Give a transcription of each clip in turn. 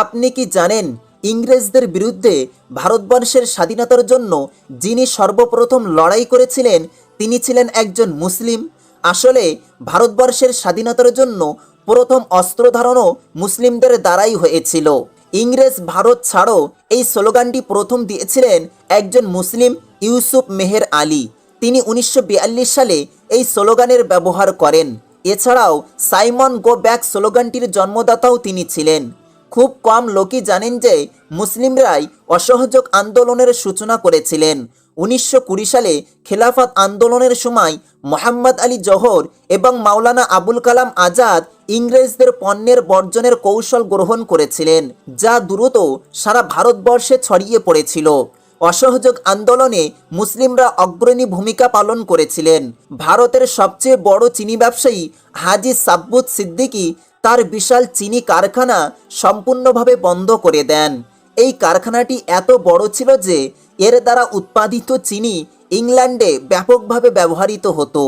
আপনি কি জানেন ইংরেজদের বিরুদ্ধে ভারতবর্ষের স্বাধীনতার জন্য যিনি সর্বপ্রথম লড়াই করেছিলেন, তিনি ছিলেন একজন মুসলিম? আসলে ভারতবর্ষের স্বাধীনতার জন্য প্রথম অস্ত্র ধারণও মুসলিমদের দ্বারাই হয়েছিল। ইংরেজ ভারত ছাড়ো এই স্লোগানটি প্রথম দিয়েছিলেন একজন মুসলিম ইউসুফ মেহের আলী। তিনি উনিশশো বিয়াল্লিশ সালে এই স্লোগানের ব্যবহার করেন। এছাড়াও সাইমন গো ব্যাক স্লোগানটির জন্মদাতাও তিনি ছিলেন। খুব কম লোকই জানেন যে মুসলিমরাই অসহযোগ আন্দোলনের সূচনা করেছিলেন। উনিশশো কুড়ি সালে খেলাফত আন্দোলনের সময় মোহাম্মদ আলী জহর এবং মাওলানা আবুল কালাম আজাদ ইংরেজদের পণ্যের বর্জনের কৌশল গ্রহণ করেছিলেন, যা দ্রুত সারা ভারতবর্ষে ছড়িয়ে পড়েছিল। অসহযোগ আন্দোলনে মুসলিমরা অগ্রণী ভূমিকা পালন করেছিলেন। ভারতের সবচেয়ে বড় চিনি ব্যবসায়ী হাজি সাব্বুত সিদ্দিকী তার বিশাল চিনি কারখানা সম্পূর্ণভাবে বন্ধ করে দেন। এই কারখানাটি এত বড় ছিল যে এর দ্বারা উৎপাদিত চিনি ইংল্যান্ডে ব্যাপকভাবে ব্যবহৃত হতো।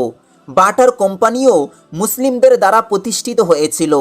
বাটার কোম্পানিও মুসলিমদের দ্বারা প্রতিষ্ঠিত হয়েছিল,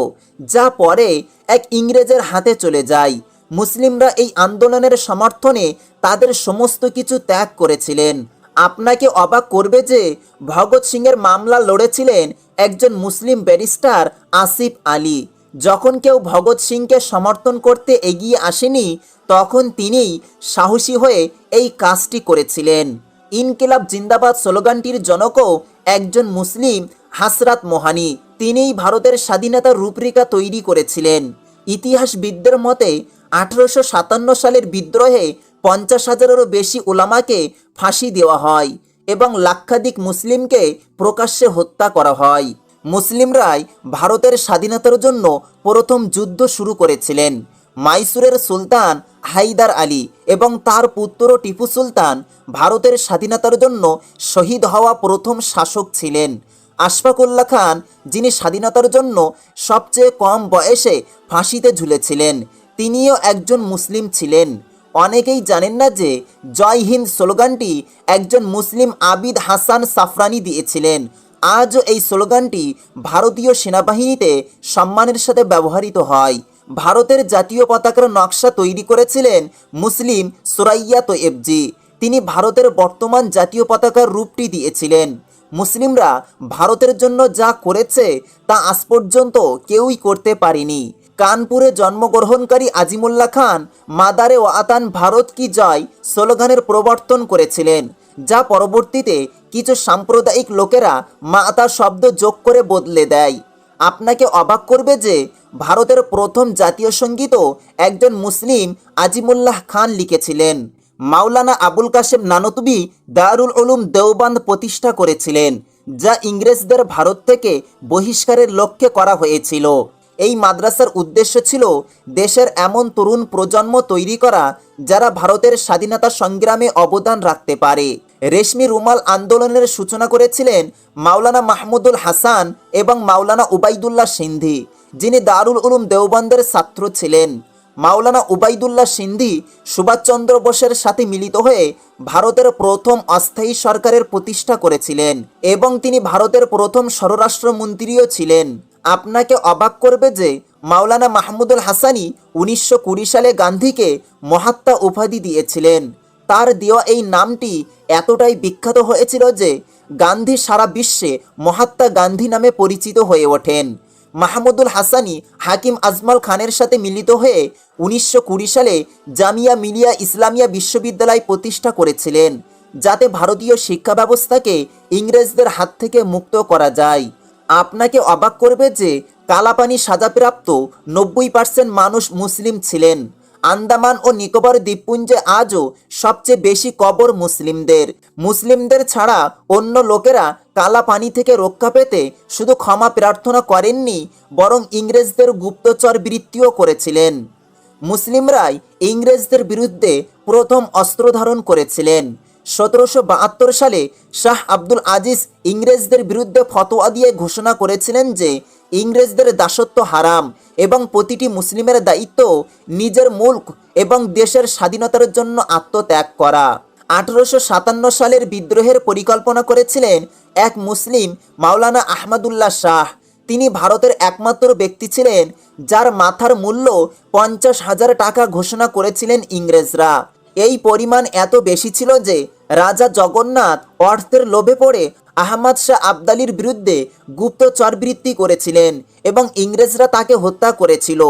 যা পরে এক ইংরেজের হাতে চলে যায়। মুসলিমরা এই আন্দোলনের সমর্থনে তাদের সমস্ত কিছু ত্যাগ করেছিলেন। আপনাকে অবাক করবে যে ভগৎ সিংয়ের মামলা লড়েছিলেন একজন মুসলিম ব্যারিস্টার আসিফ আলী। যখন কেউ ভগৎ সিংকে সমর্থন করতে এগিয়ে আসেনি, তখন তিনিই সাহসী হয়ে এই কাজটি করেছিলেন। ইনকিলাব জিন্দাবাদ স্লোগানটির জনকও একজন মুসলিম হাসরাত মোহানি। তিনিই ভারতের স্বাধীনতার রূপরেখা তৈরি করেছিলেন। ইতিহাসবিদদের মতে, আঠারোশো সাতান্ন সালের বিদ্রোহে পঞ্চাশ হাজারেরও বেশি ওলামাকে ফাঁসি দেওয়া হয়। এবং লাক্ষাধিক মুসলিমকে প্রকাশ্যে হত্যা করা হয়। মুসলিমরাই ভারতের স্বাধীনতার জন্য প্রথম যুদ্ধ শুরু করেছিলেন। মাইসুরের সুলতান হাইদার আলী এবং তার পুত্র টিপু সুলতান ভারতের স্বাধীনতার জন্য শহীদ হওয়া প্রথম শাসক ছিলেন। আশফাকুল্লা খান, যিনি স্বাধীনতার জন্য সবচেয়ে কম বয়সে ফাঁসিতে ঝুলেছিলেন, তিনিও একজন মুসলিম ছিলেন। অনেকেই জানেন না যে জয় হিন্দ স্লোগানটি একজন মুসলিম আবিদ হাসান সাফরানি দিয়েছিলেন। আজও এই স্লোগানটি ভারতীয় সেনাবাহিনীতে সম্মানের সাথে ব্যবহৃত হয়। ভারতের জাতীয় পতাকার নকশা তৈরি করেছিলেন মুসলিম সুরাইয়া তোয়েবজি। তিনি ভারতের বর্তমান জাতীয় পতাকার রূপটি দিয়েছিলেন। মুসলিমরা ভারতের জন্য যা করেছে তা আজ পর্যন্ত কেউই করতে পারেনি। কানপুরে জন্মগ্রহণকারী আজিমুল্লাহ খান, মাদারে ওয়াতান ভারত কি জয় স্লোগানের প্রবর্তন করেছিলেন, যা পরবর্তীতে কিছু সাম্প্রদায়িক লোকেরা মাতা শব্দ যোগ করে বদলে দেয়। আপনাকে অবাক করবে যে ভারতের প্রথম জাতীয় সঙ্গীতও একজন মুসলিম আজিমুল্লাহ খান লিখেছিলেন। মাওলানা আবুল কাশেম নানতুবি দারুল উলুম দেওবান্দ প্রতিষ্ঠা করেছিলেন, যা ইংরেজদের ভারত থেকে বহিষ্কারের লক্ষ্যে করা হয়েছিল। এই মাদ্রাসার উদ্দেশ্য ছিল দেশের এমন তরুণ প্রজন্ম তৈরি করা যারা ভারতের স্বাধীনতা সংগ্রামে অবদান রাখতে পারে। রেশমি রুমাল আন্দোলনের সূচনা করেছিলেন মাওলানা মাহমুদুল হাসান এবং মাওলানা উবাইদুল্লাহ সিন্ধি, যিনি দারুল উলুম দেওবন্দের ছাত্র ছিলেন। মাওলানা উবাইদুল্লাহ সিন্ধি সুভাষচন্দ্র বোসের সাথে মিলিত হয়ে ভারতের প্রথম অস্থায়ী সরকারের প্রতিষ্ঠা করেছিলেন এবং তিনি ভারতের প্রথম স্বরাষ্ট্রমন্ত্রীও ছিলেন। আপনাকে অবাক করবে যে মাওলানা মাহমুদুল হাসানি উনিশশো কুড়ি সালে গান্ধীকে মহাত্মা উপাধি দিয়েছিলেন। তার দেওয়া এই নামটি এতটাই বিখ্যাত হয়েছিল যে গান্ধী সারা বিশ্বে মহাত্মা গান্ধী নামে পরিচিত হয়ে ওঠেন। মাহমুদুল হাসানি, হাকিম আজমাল খানের সাথে মিলিত হয়ে উনিশশো কুড়ি সালে জামিয়া মিলিয়া ইসলামিয়া বিশ্ববিদ্যালয় প্রতিষ্ঠা করেছিলেন, যাতে ভারতীয় শিক্ষা ব্যবস্থাকে ইংরেজদের হাত থেকে মুক্ত করা যায়। আপনাকে অবাক করবে যে কালাপানি সাজাপ্রাপ্ত নব্বই পার্সেন্ট মানুষ মুসলিম ছিলেন। আন্দামান ও নিকোবর দ্বীপপুঞ্জে আজও সবচেয়ে বেশি কবর মুসলিমদের। মুসলিমদের ছাড়া অন্য লোকেরা কালা পানি থেকে রক্ষা পেতে শুধু ক্ষমা প্রার্থনা করেননি, বরং ইংরেজদের গুপ্তচর বৃত্তিও করেছিলেন। মুসলিমরাই ইংরেজদের বিরুদ্ধে প্রথম অস্ত্র ধারণ করেছিলেন। সতেরোশো বাহাত্তর সালে শাহ আব্দুল আজিজ ইংরেজদের বিরুদ্ধে ফতোয়া দিয়ে ঘোষণা করেছিলেন যে ইংরেজদের দাসত্ব হারাম এবং প্রতিটি মুসলিমের দায়িত্ব নিজের মুল্ক এবং দেশের স্বাধীনতার জন্য আত্মত্যাগ করা। আঠারোশো সাতান্ন সালের বিদ্রোহের পরিকল্পনা করেছিলেন এক মুসলিম মাওলানা আহমদুল্লাহ শাহ। তিনি ভারতের একমাত্র ব্যক্তি ছিলেন যার মাথার মূল্য পঞ্চাশ হাজার টাকা ঘোষণা করেছিলেন ইংরেজরা। এই পরিমাণ এত বেশি ছিল যে রাজা জগন্নাথ অর্থের লোভে পড়ে আহমদ শাহ আবদালির বিরুদ্ধে গুপ্তচরবৃত্তি করেছিলেন এবং ইংরেজরা তাকে হত্যা করেছিল।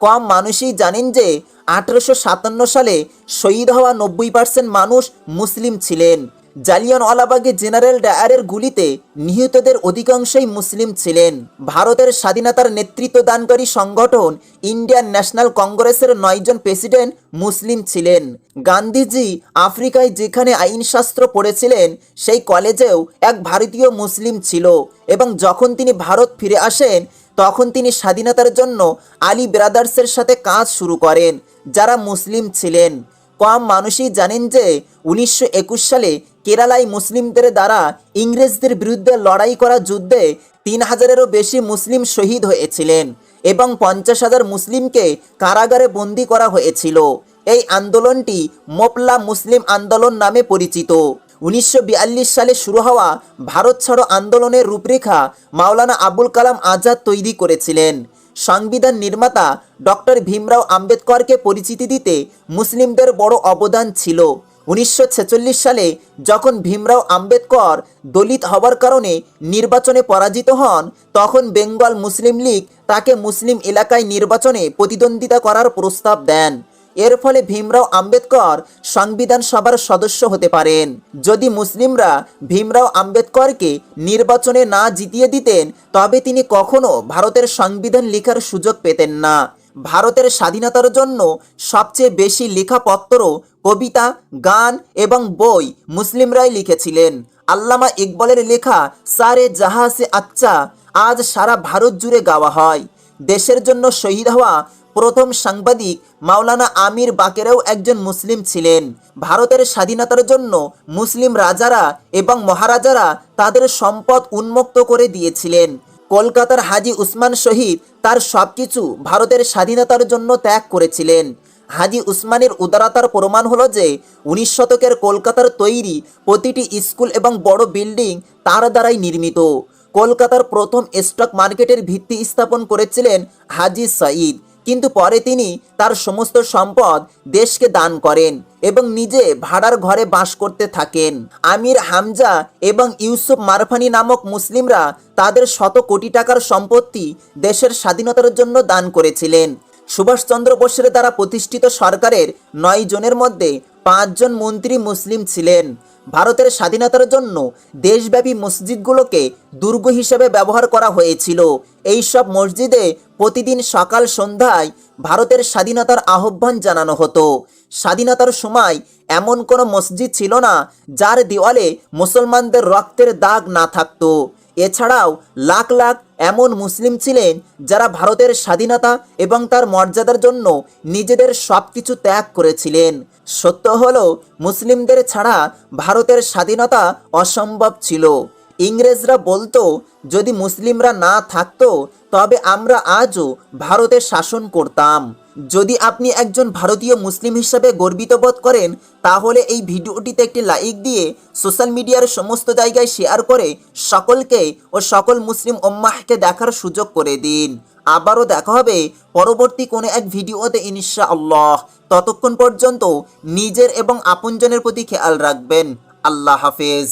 কম মানুষই জানেন যে আঠেরোশো সাতান্ন সালে শহীদ হওয়া নব্বই পার্সেন্ট মানুষ মুসলিম ছিলেন। জালিয়ানওয়ালাবাগে জেনারেল ডায়ারের গুলিতে নিহতদের অধিকাংশই মুসলিম ছিলেন। ভারতের স্বাধীনতার নেতৃত্ব দানকারী সংগঠন ইন্ডিয়ান ন্যাশনাল কংগ্রেসের নয়জন প্রেসিডেন্ট মুসলিম ছিলেন। গান্ধীজি আফ্রিকায় যেখানে আইনশাস্ত্র পড়েছিলেন, সেই কলেজেও এক ভারতীয় মুসলিম ছিল এবং যখন তিনি ভারত ফিরে আসেন, তখন তিনি স্বাধীনতার জন্য আলী ব্রাদার্সের সাথে কাজ শুরু করেন, যারা মুসলিম ছিলেন। কম মানুষই জানেন যে উনিশশো একুশ সালে কেরালায় মুসলিমদের দ্বারা ইংরেজদের বিরুদ্ধে লড়াই করা যুদ্ধে তিন হাজারেরও বেশি মুসলিম শহীদ হয়েছিলেন এবং পঞ্চাশ হাজার মুসলিমকে কারাগারে বন্দি করা হয়েছিল। এই আন্দোলনটি মোপলা মুসলিম আন্দোলন নামে পরিচিত। উনিশশো বিয়াল্লিশ সালে শুরু হওয়া ভারত ছাড়ো আন্দোলনের রূপরেখা মাওলানা আবুল কালাম আজাদ তৈরি করেছিলেন। সংবিধান নির্মাতা ডক্টর ভীমরাও আম্বেদকরকে পরিচিতি দিতে মুসলিমদের বড় অবদান ছিল। উনিশশো ছেচল্লিশ সালে যখন ভীমরাও আম্বেদকর দলিত হওয়ার কারণে নির্বাচনে পরাজিত হন, তখন বেঙ্গল মুসলিম লীগ তাকে মুসলিম এলাকায় নির্বাচনে প্রতিদ্বন্দ্বিতা করার প্রস্তাব দেন। এর ফলে ভীমরাও আম্বেদকর সংবিধান সভার সদস্য হতে পারেন। যদি মুসলিমরা ভীমরাও আম্বেদকরকে নির্বাচনে না জিতিয়ে দিতেন, তবে তিনি কখনো ভারতের সংবিধান লেখার সুযোগ পেতেন না। ভারতের স্বাধীনতার জন্য সবচেয়ে বেশি লেখাপত্র, কবিতা, গান এবং বই মুসলিমরাই লিখেছিলেন। আল্লামা ইকবালের লেখা সারে জাহাসে আচ্চা আজ সারা ভারত জুড়ে গাওয়া হয়। দেশের জন্য শহীদ হওয়া প্রথম সাংবাদিক মাওলানা আমির বাকেরাও একজন মুসলিম ছিলেন। ভারতের স্বাধীনতার জন্য মুসলিম রাজারা এবং মহারাজারা তাদের সম্পদ উন্মুক্ত করে দিয়েছিলেন। কলকাতার হাজি উসমান শহীদ তার সবকিছু ভারতের স্বাধীনতার জন্য ত্যাগ করেছিলেন। হাজি উসমানের উদারতার প্রমাণ হলো যে, উনিশ শতকের কলকাতার তৈরি প্রতিটি স্কুল এবং বড় বিল্ডিং তার দ্বারাই নির্মিত। কলকাতার প্রথম স্টক মার্কেটের ভিত্তি স্থাপন করেছিলেন হাজি সাঈদ। কিন্তু পরে তিনি তার সমস্ত সম্পদ দেশকে দান করেন এবং নিজে ভাড়ার ঘরে বাস করতে থাকেন। আমির হামজা এবং ইউসুফ মারফানি নামক মুসলিমরা তাদের শত কোটি টাকার সম্পত্তি দেশের স্বাধীনতার জন্য দান করেছিলেন। সুভাষচন্দ্র বোসের দ্বারা প্রতিষ্ঠিত সরকারের নয় জনের মধ্যে পাঁচজন মন্ত্রী মুসলিম ছিলেন। ভারতের স্বাধীনতার জন্য দেশব্যাপী মসজিদগুলোকে দুর্গ হিসেবে ব্যবহার করা হয়েছিল। এই সব মসজিদে প্রতিদিন সকাল সন্ধ্যায় ভারতের স্বাধীনতার আহ্বান জানানো হতো। স্বাধীনতার সময় এমন কোনো মসজিদ ছিল না, যার দেওয়ালে মুসলমানদের রক্তের দাগ না থাকতো। এছাড়াও লাখ লাখ এমন মুসলিম ছিলেন যারা ভারতের স্বাধীনতা এবং তার মর্যাদার জন্য নিজেদের সব কিছু ত্যাগ করেছিলেন। সত্য হল, মুসলিমদের ছাড়া ভারতের স্বাধীনতা অসম্ভব ছিল। ইংরেজরা বলতো, যদি মুসলিমরা না থাকতো, তবে আমরা আজও ভারতে শাসন করতাম। যদি আপনি একজন ভারতীয় মুসলিম হিসাবে গর্বিত বোধ করেন, তাহলে এই ভিডিওটিতে একটি লাইক দিয়ে সোশ্যাল মিডিয়ার সমস্ত জায়গায় শেয়ার করে সকলকে ও সকল মুসলিম ওম্মাহকে দেখার সুযোগ করে দিন। আবারও দেখা হবে পরবর্তী কোনো এক ভিডিওতে ইনশা আল্লাহ ততক্ষণ পর্যন্ত নিজের এবং আপনজনের প্রতি খেয়াল রাখবেন। আল্লাহ হাফেজ।